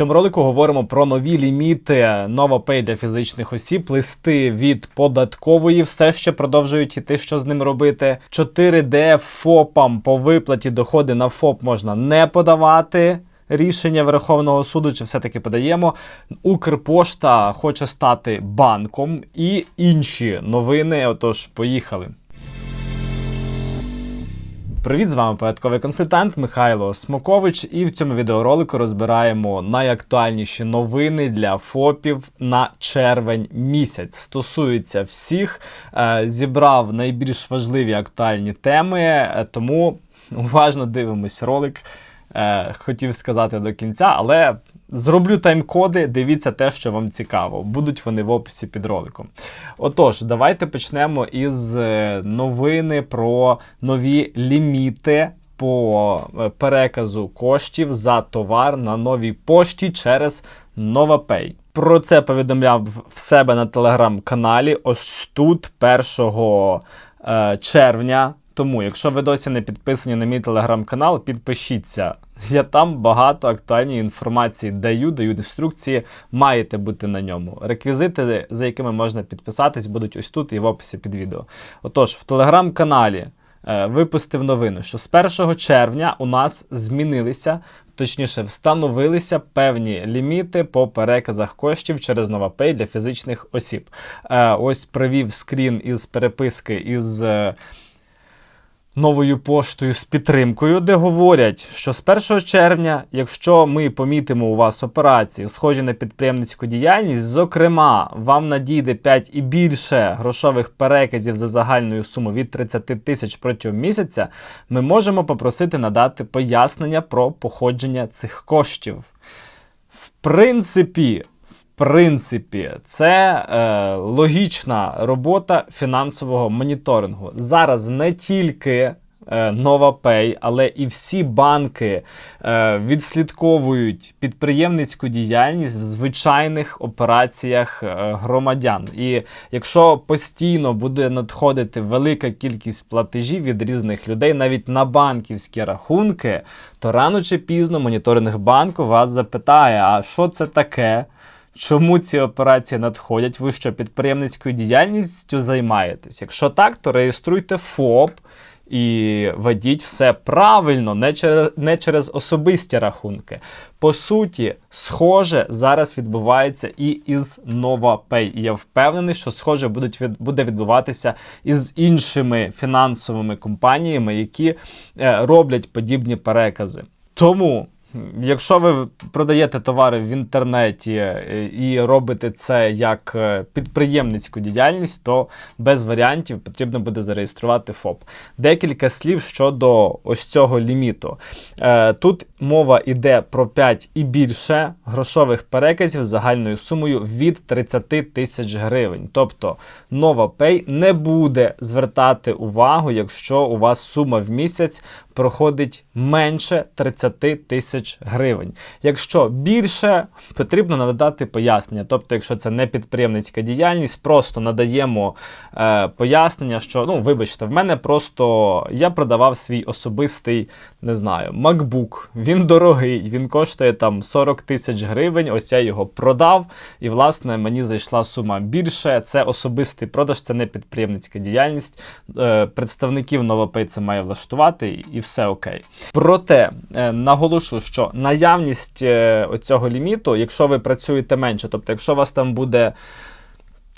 цьому ролику говоримо про нові ліміти NovaPay для фізичних осіб, листи від податкової, все ще продовжують іти, що з ним робити. 4D ФОПам по виплаті доходи на ФОП можна не подавати. Рішення Верховного суду чи все-таки подаємо. Укрпошта хоче стати банком і інші новини. Отож, поїхали. Привіт, з вами порядковий консультант Михайло Смокович, і в цьому відеоролику розбираємо найактуальніші новини для ФОПів на червень місяць. Стосується всіх, е, зібрав найбільш важливі актуальні теми, е, тому уважно дивимось ролик. Е, Хотів сказати до кінця, але зроблю тайм-коди, дивіться те, що вам цікаво. Будуть вони в описі під роликом. Отож, давайте почнемо із е, новини про нові ліміти по е, переказу коштів за товар на новій пошті через NovaPay. Про це повідомляв в себе на телеграм-каналі. Ось тут 1 е, червня. Тому, якщо ви досі не підписані на мій телеграм-канал, підпишіться. Я там багато актуальної інформації даю, даю інструкції, маєте бути на ньому. Реквізити, за якими можна підписатись, будуть ось тут і в описі під відео. Отож, в телеграм-каналі е, випустив новину, що з 1 червня у нас змінилися, точніше, встановилися певні ліміти по переказах коштів через NovaPay для фізичних осіб. Е, ось привів скрін із переписки із. Новою поштою з підтримкою, де говорять, що з 1 червня, якщо ми помітимо у вас операції, схожі на підприємницьку діяльність, зокрема, вам надійде 5 і більше грошових переказів за загальною сумою від 30 тисяч протягом місяця, ми можемо попросити надати пояснення про походження цих коштів. В принципі, принципі, це е, логічна робота фінансового моніторингу. Зараз не тільки е, NovaPay, але і всі банки е, відслідковують підприємницьку діяльність в звичайних операціях е, громадян. І якщо постійно буде надходити велика кількість платежів від різних людей, навіть на банківські рахунки, то рано чи пізно моніторинг банку вас запитає, а що це таке? Чому ці операції надходять? Ви що підприємницькою діяльністю займаєтесь? Якщо так, то реєструйте ФОП і ведіть все правильно, не через, не через особисті рахунки. По суті, схоже зараз відбувається і із NovaPay. І я впевнений, що схоже будуть від, буде відбуватися і з іншими фінансовими компаніями, які е, роблять подібні перекази. Тому. Якщо ви продаєте товари в інтернеті е, і робите це як е, підприємницьку діяльність, то без варіантів потрібно буде зареєструвати ФОП. Декілька слів щодо ось цього ліміту. Е, Тут мова йде про 5 і більше грошових переказів з загальною сумою від 30 тисяч гривень. Тобто NovaPay не буде звертати увагу, якщо у вас сума в місяць проходить менше 30 тисяч гривень. Якщо більше, потрібно надати пояснення. Тобто, якщо це не підприємницька діяльність, просто надаємо е, пояснення, що ну, вибачте, в мене просто я продавав свій особистий, не знаю, MacBook. Він дорогий, він коштує там 40 тисяч гривень. Ось я його продав, і власне мені зайшла сума більше. Це особистий продаж, це не підприємницька діяльність. Е, представників це має влаштувати і все окей. Проте е, наголошу, що наявність е, оцього ліміту, якщо ви працюєте менше, тобто, якщо у вас там буде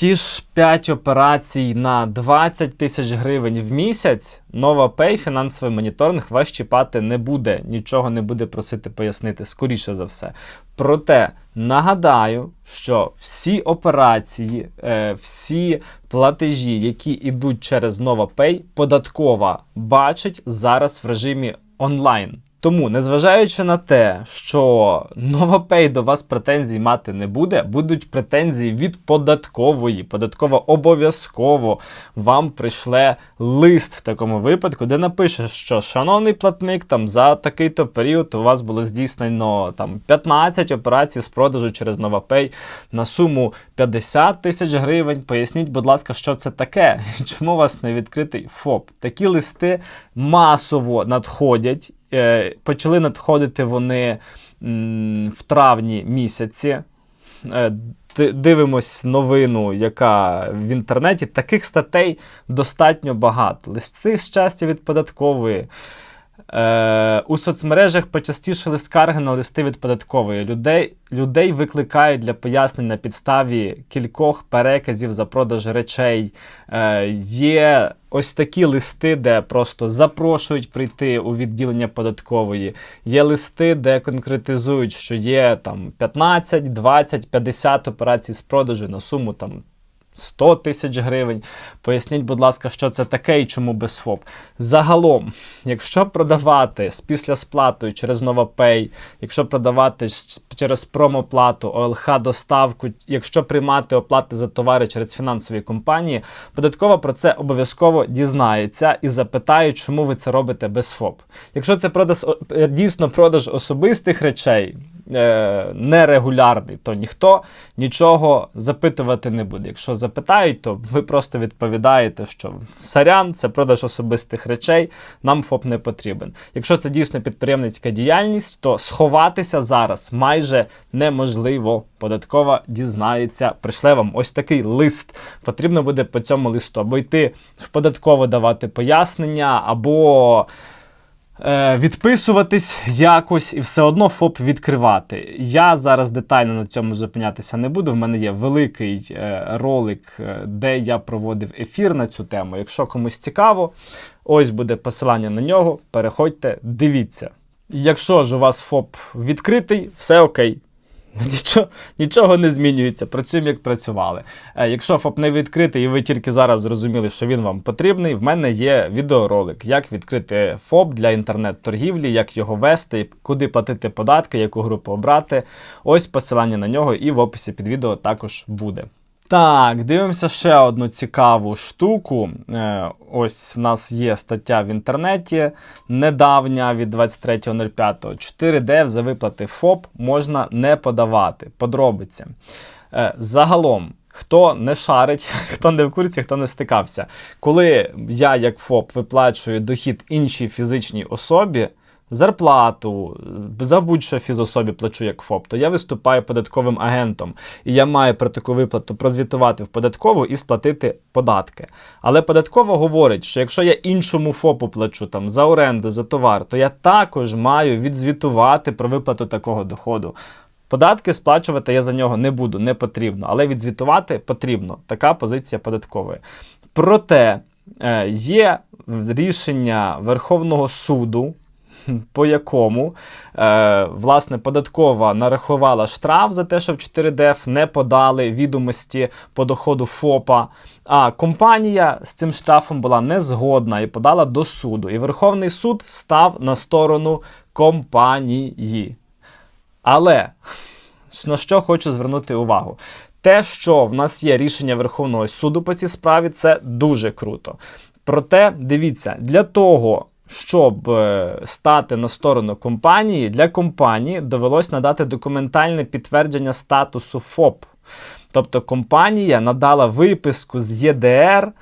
ті ж 5 операцій на 20 тисяч гривень в місяць, NovaPay, фінансовий моніторинг вас чіпати не буде, нічого не буде просити пояснити, скоріше за все. Проте нагадаю, що всі операції, е, всі платежі, які йдуть через NovaPay, податкова бачить зараз в режимі онлайн. Тому, незважаючи на те, що NovaPay до вас претензій мати не буде, будуть претензії від податкової. Податкова обов'язково вам прийшле лист в такому випадку, де напише, що шановний платник, там за такий-то період у вас було здійснено там 15 операцій з продажу через NovaPay на суму 50 тисяч гривень. Поясніть, будь ласка, що це таке? Чому у вас не відкритий ФОП? Такі листи масово надходять. Е, почали надходити вони в травні місяці. Е, ди- Дивимось новину, яка в інтернеті. Таких статей достатньо багато. Листи щастя від податкової. Е, у соцмережах почастішили скарги на листи від податкової. Людей, людей викликають для пояснень на підставі кількох переказів за продаж речей. Е, є ось такі листи, де просто запрошують прийти у відділення податкової. Є листи, де конкретизують, що є там 15, 20, 50 операцій з продажу на суму там 100 тисяч гривень. Поясніть, будь ласка, що це таке і чому без ФОП. Загалом, якщо продавати з післясплатою через NovaPay, якщо продавати через промоплату, ОЛХ доставку, якщо приймати оплати за товари через фінансові компанії, податкова про це обов'язково дізнається і запитає, чому ви це робите без ФОП. Якщо це продаж, дійсно продаж особистих речей, нерегулярний, то ніхто нічого запитувати не буде. Якщо запитають, то ви просто відповідаєте, що сарян, це продаж особистих речей, нам ФОП не потрібен. Якщо це дійсно підприємницька діяльність, то сховатися зараз майже неможливо. Податкова дізнається, пришле вам ось такий лист. Потрібно буде по цьому листу або йти в податково давати пояснення, або е, відписуватись якось і все одно ФОП відкривати. Я зараз детально на цьому зупинятися не буду. В мене є великий е, ролик, е, де я проводив ефір на цю тему. Якщо комусь цікаво, ось буде посилання на нього. Переходьте, дивіться. Якщо ж у вас ФОП відкритий, все окей. Нічого, нічого не змінюється, працюємо як працювали. Е, якщо ФОП не відкритий і ви тільки зараз зрозуміли, що він вам потрібний, в мене є відеоролик, як відкрити ФОП для інтернет-торгівлі, як його вести, куди платити податки, яку групу обрати. Ось посилання на нього і в описі під відео також буде. Так, дивимося ще одну цікаву штуку. Е, ось в нас є стаття в інтернеті недавня від 23.05. 4D за виплати ФОП можна не подавати. Подробиці. Е, загалом. Хто не шарить, хто не в курсі, хто не стикався. Коли я, як ФОП, виплачую дохід іншій фізичній особі, зарплату, за будь-що фізособі плачу як ФОП, то я виступаю податковим агентом. І я маю про таку виплату прозвітувати в податкову і сплатити податки. Але податкова говорить, що якщо я іншому ФОПу плачу там за оренду, за товар, то я також маю відзвітувати про виплату такого доходу. Податки сплачувати я за нього не буду, не потрібно, але відзвітувати потрібно. Така позиція податкової. Проте е, є рішення Верховного суду, по якому е, власне податкова нарахувала штраф за те, що в 4DF не подали відомості по доходу ФОПа. А компанія з цим штрафом була не згодна і подала до суду. І Верховний суд став на сторону компанії. Але на що хочу звернути увагу? Те, що в нас є рішення Верховного суду по цій справі, це дуже круто. Проте, дивіться, для того, щоб е, стати на сторону компанії, для компанії довелось надати документальне підтвердження статусу ФОП. Тобто компанія надала виписку з ЄДР е,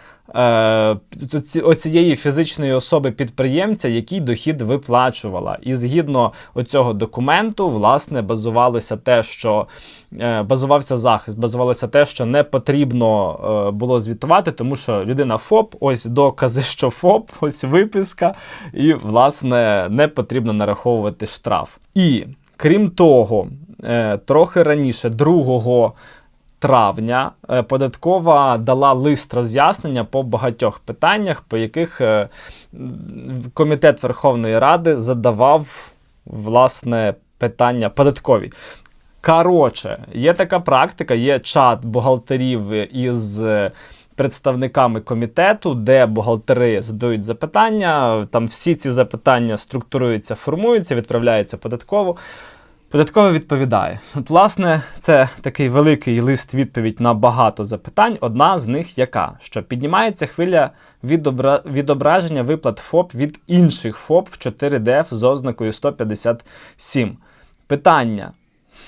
оцієї фізичної особи підприємця, який дохід виплачувала. І згідно оцього документу, власне, базувалося те, що е, базувався захист, базувалося те, що не потрібно е, було звітувати, тому що людина ФОП, ось докази, що ФОП, ось виписка, і, власне, не потрібно нараховувати штраф. І крім того, е, трохи раніше, 2 травня е, податкова дала лист роз'яснення по багатьох питаннях, по яких е, комітет Верховної Ради задавав власне питання податкові. Коротше, є така практика, є чат бухгалтерів із е, представниками комітету, де бухгалтери задають запитання. Там всі ці запитання структуруються, формуються, відправляються податково. Податково відповідає. От, власне, це такий великий лист відповідь на багато запитань. Одна з них яка? Що піднімається хвиля відобра... відображення виплат ФОП від інших ФОП в 4ДФ з ознакою 157. Питання.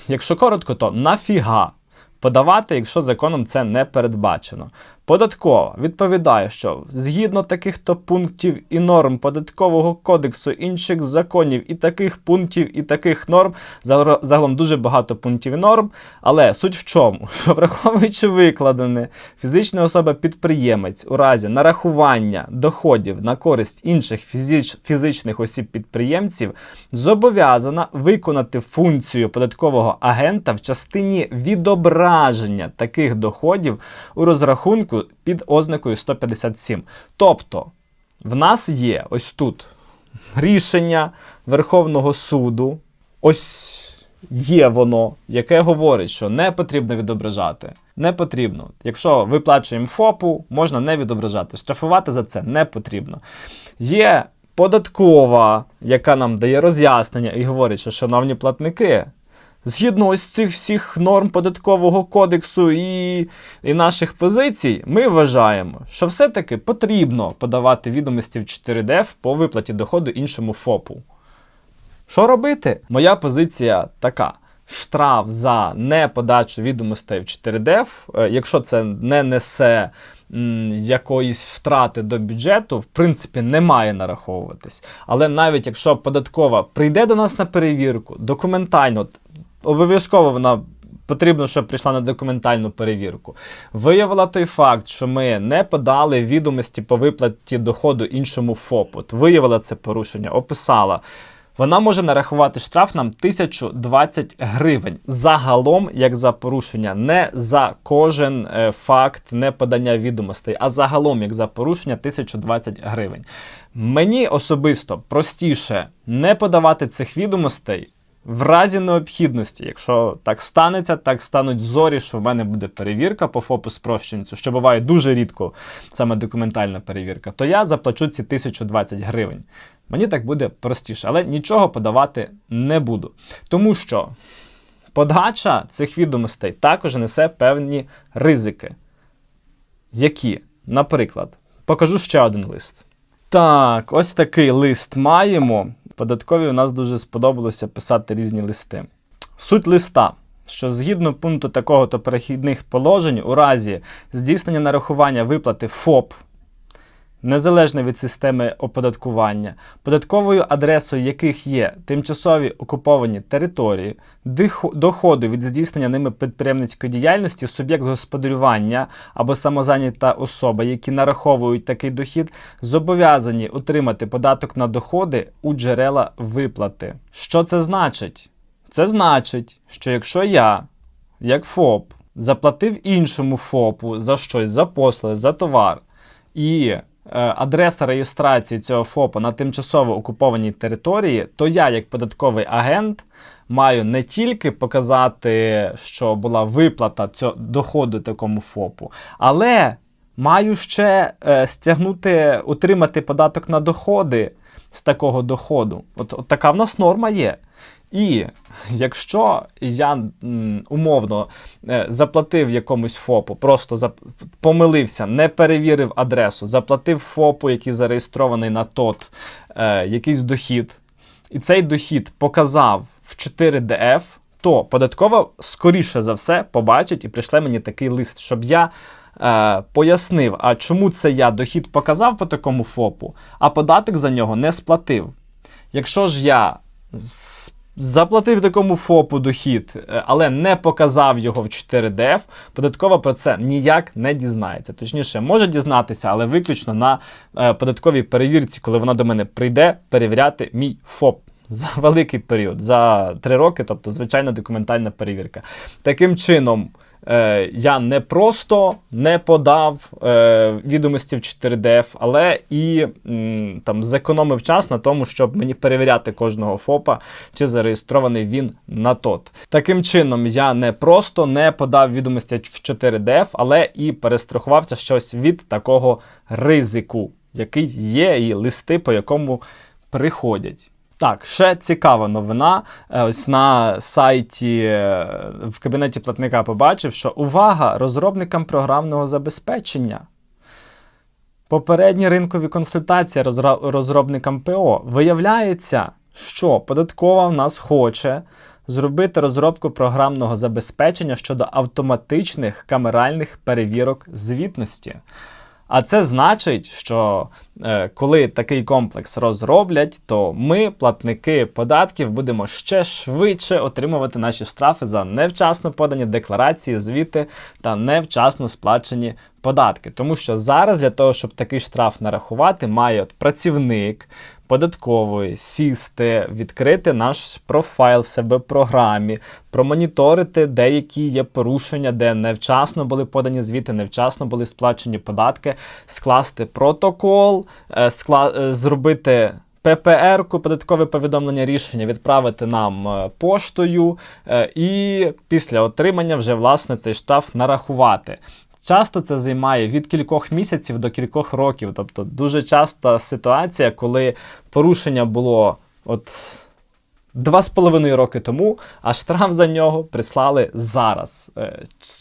Якщо коротко, то нафіга подавати, якщо законом це не передбачено? Податкова відповідає, що згідно таких то пунктів і норм податкового кодексу, інших законів і таких пунктів і таких норм, загалом дуже багато пунктів і норм. Але суть в чому, що враховуючи викладене, фізична особа-підприємець у разі нарахування доходів на користь інших фізич- фізичних осіб-підприємців зобов'язана виконати функцію податкового агента в частині відображення таких доходів у розрахунку під ознакою 157. Тобто, в нас є ось тут рішення Верховного суду. Ось є воно, яке говорить, що не потрібно відображати. Не потрібно. Якщо виплачуємо ФОПу, можна не відображати. Штрафувати за це не потрібно. Є податкова, яка нам дає роз'яснення і говорить, що, шановні платники, згідно ось цих всіх норм податкового кодексу і, і наших позицій, ми вважаємо, що все-таки потрібно подавати відомості в 4DF по виплаті доходу іншому ФОПу. Що робити? Моя позиція така. Штраф за неподачу відомостей в 4DF, е, якщо це не несе м, якоїсь втрати до бюджету, в принципі, не має нараховуватись. Але навіть якщо податкова прийде до нас на перевірку, документально, обов'язково вона потрібно, щоб прийшла на документальну перевірку. Виявила той факт, що ми не подали відомості по виплаті доходу іншому ФОПу. Виявила це порушення, описала. Вона може нарахувати штраф нам 1020 гривень загалом, як за порушення, не за кожен е, факт неподання відомостей, а загалом, як за порушення, 1020 гривень. Мені особисто простіше не подавати цих відомостей. В разі необхідності, якщо так станеться, так стануть зорі, що в мене буде перевірка по ФОПу спрощенцю, що буває дуже рідко, саме документальна перевірка, то я заплачу ці 1020 гривень. Мені так буде простіше, але нічого подавати не буду. Тому що подача цих відомостей також несе певні ризики. Які? Наприклад, покажу ще один лист. Так, ось такий лист маємо. Податкові у нас дуже сподобалося писати різні листи. Суть листа, що згідно пункту такого-то перехідних положень, у разі здійснення нарахування виплати ФОП, незалежно від системи оподаткування, податковою адресою яких є тимчасові окуповані території, доходу від здійснення ними підприємницької діяльності, суб'єкт господарювання або самозайнята особа, які нараховують такий дохід, зобов'язані отримати податок на доходи у джерела виплати. Що це значить? Це значить, що якщо я, як ФОП, заплатив іншому ФОПу за щось, за послуги, за товар, і адреса реєстрації цього ФОПа на тимчасово окупованій території, то я, як податковий агент, маю не тільки показати, що була виплата цього доходу такому ФОПу, але маю ще е, стягнути, утримати податок на доходи з такого доходу. От, от така в нас норма є. І якщо я умовно е, заплатив якомусь ФОПу, просто помилився, не перевірив адресу, заплатив ФОПу, який зареєстрований на ТОТ, е, якийсь дохід, і цей дохід показав в 4DF, то податкова скоріше за все побачить і прийшле мені такий лист, щоб я. Е, пояснив, а чому це я дохід показав по такому ФОПу, а податок за нього не сплатив. Якщо ж я заплатив такому ФОПу дохід, е, але не показав його в 4DF, податкова про це ніяк не дізнається. Точніше, може дізнатися, але виключно на е, податковій перевірці, коли вона до мене прийде перевіряти мій ФОП. За великий період, за три роки, тобто звичайна документальна перевірка. Таким чином, е, я не просто не подав е, відомості в 4DF, але і м, там зекономив час на тому, щоб мені перевіряти кожного ФОПа, чи зареєстрований він на ТОТ. Таким чином, я не просто не подав відомості в 4DF, але і перестрахувався щось від такого ризику, який є, і листи, по якому приходять. Так, ще цікава новина. Е, Ось на сайті е, в кабінеті платника побачив, що увага розробникам програмного забезпечення. Попередні ринкові консультації розробникам ПО. Виявляється, що податкова в нас хоче зробити розробку програмного забезпечення щодо автоматичних камеральних перевірок звітності. А це значить, що коли такий комплекс розроблять, то ми, платники податків, будемо ще швидше отримувати наші штрафи за невчасно подані декларації, звіти та невчасно сплачені податки. Тому що зараз для того, щоб такий штраф нарахувати, має от працівник податкової сісти, відкрити наш профайл в себе програмі, промоніторити деякі є порушення, де невчасно були подані звіти, невчасно були сплачені податки, скласти протокол, е, скла... е, зробити. ППР-ку, податкове повідомлення рішення відправити нам е, поштою, і після отримання вже власне цей штраф нарахувати. Часто це займає від кількох місяців до кількох років. Тобто дуже часта ситуація, коли порушення було от два з половиною роки тому, а штраф за нього прислали зараз.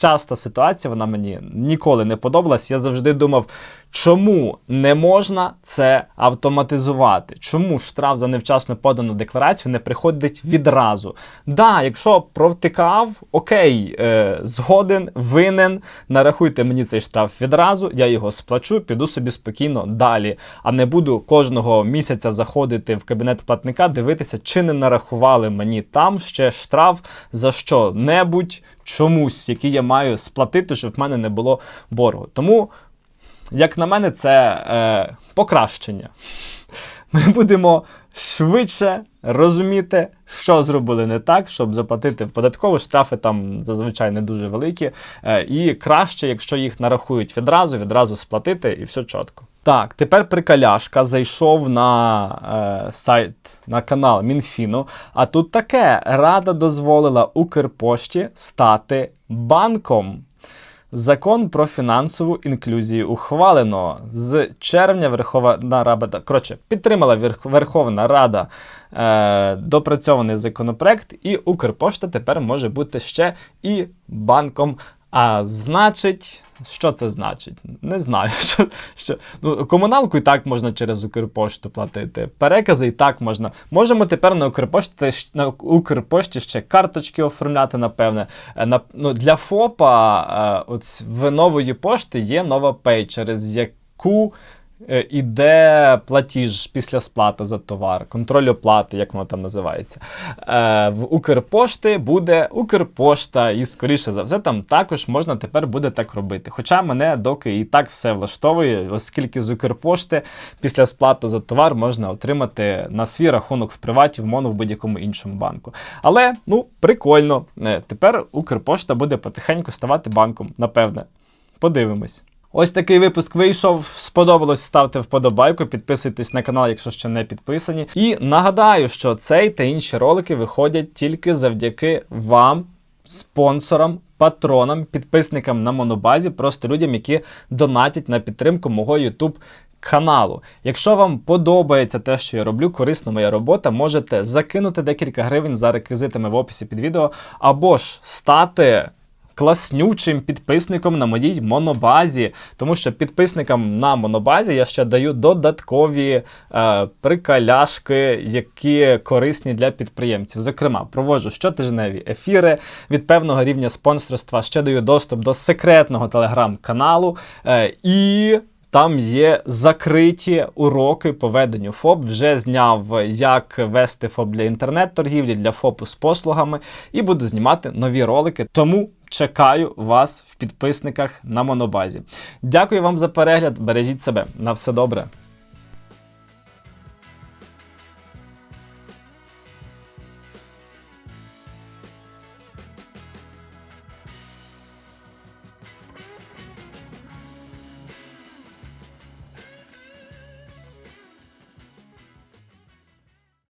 Часта ситуація, вона мені ніколи не подобалась. Я завжди думав, чому не можна це автоматизувати? Чому штраф за невчасно подану декларацію не приходить відразу? Да, якщо провтикав, окей, е, згоден, винен, нарахуйте мені цей штраф відразу, я його сплачу, піду собі спокійно далі. А не буду кожного місяця заходити в кабінет платника, дивитися, чи не нарахували мені там ще штраф за що-небудь чомусь, який я маю сплатити, щоб в мене не було боргу. Тому як на мене, це е, покращення. Ми будемо швидше розуміти, що зробили не так, щоб заплатити в податкову. Штрафи там зазвичай не дуже великі. Е, і краще, якщо їх нарахують відразу, відразу сплатити і все чітко. Так, тепер прикаляшка зайшов на е, сайт, на канал Мінфіну. А тут таке: Рада дозволила Укрпошті стати банком. Закон про фінансову інклюзію ухвалено з червня Верховна Рада коротше, підтримала Верховна Рада е, допрацьований законопроект, і Укрпошта тепер може бути ще і банком. А значить, що це значить? Не знаю. Що, що, ну, комуналку і так можна через Укрпошту платити. Перекази і так можна. Можемо тепер на Укрпошті, на Укрпошті ще карточки оформляти, напевне. Е, На, ну, для ФОПа е, от в нової пошти є нова пей, через яку іде платіж після сплати за товар, контроль оплати, як воно там називається. Е, в Укрпошти буде Укрпошта, і скоріше за все, там також можна тепер буде так робити. Хоча мене доки і так все влаштовує, оскільки з Укрпошти після сплати за товар можна отримати на свій рахунок в приваті, в моно в будь-якому іншому банку. Але ну прикольно. Е, Тепер Укрпошта буде потихеньку ставати банком, напевне. Подивимось. Ось такий випуск вийшов. Сподобалось, ставте вподобайку, підписуйтесь на канал, якщо ще не підписані. І нагадаю, що цей та інші ролики виходять тільки завдяки вам, спонсорам, патронам, підписникам на монобазі, просто людям, які донатять на підтримку мого YouTube каналу. Якщо вам подобається те, що я роблю, корисна моя робота, можете закинути декілька гривень за реквізитами в описі під відео, або ж стати класнючим підписником на моїй монобазі, тому що підписникам на монобазі я ще даю додаткові е, прикаляшки, які корисні для підприємців. Зокрема, проводжу щотижневі ефіри від певного рівня спонсорства, ще даю доступ до секретного телеграм-каналу е, і. Там є закриті уроки по веденню ФОП. Вже зняв, як вести ФОП для інтернет-торгівлі, для ФОПу з послугами, і буду знімати нові ролики. Тому чекаю вас в підписниках на монобазі. Дякую вам за перегляд. Бережіть себе. На все добре.